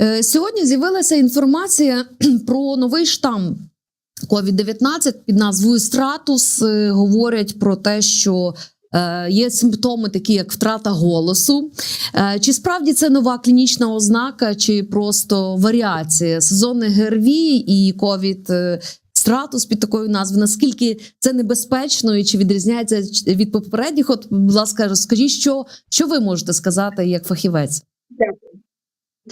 Е, Сьогодні з'явилася інформація про новий штам COVID-19 під назвою Стратус. Е, Говорять про те, що е, є симптоми, такі як втрата голосу. Чи справді це нова клінічна ознака, чи просто варіація сезонних ГРВІ і COVID Стратус під такою назвою? Наскільки це небезпечно і чи відрізняється від попередніх? От, будь ласка, розкажіть, що, що ви можете сказати як фахівець?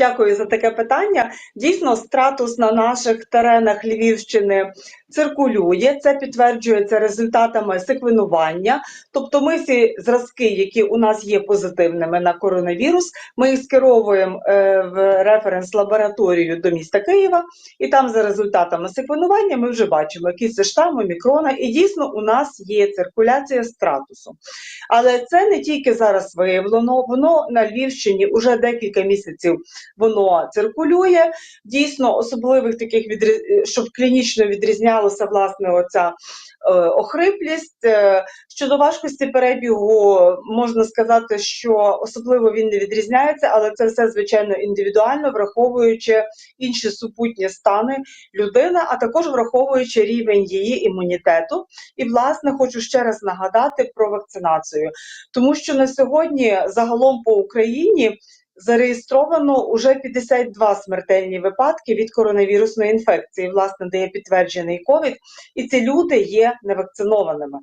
Дякую. За таке питання. Дійсно, стратус на наших теренах Львівщини циркулює. Це підтверджується результатами секвенування. Тобто, ми всі зразки, які у нас є позитивними на коронавірус, ми їх скеровуємо е, в референс лабораторію до міста Києва, і там за результатами секвенування ми вже бачимо, які це штами, мікрона, і дійсно у нас є циркуляція стратусу. Але це не тільки зараз виявлено, воно на Львівщині вже декілька місяців воно циркулює. Дійсно, особливих таких відрі... щоб клінічно відрізнялося власне оця е, охриплість. Е, Щодо важкості перебігу, можна сказати, що особливо він не відрізняється, але це все звичайно індивідуально, враховуючи інші супутні стани людини, а також враховуючи рівень її імунітету. І, власне, хочу ще раз нагадати про вакцинацію, тому що на сьогодні загалом по Україні зареєстровано уже 52 смертельні випадки від коронавірусної інфекції, власне, де є підтверджений ковід, і ці люди є невакцинованими.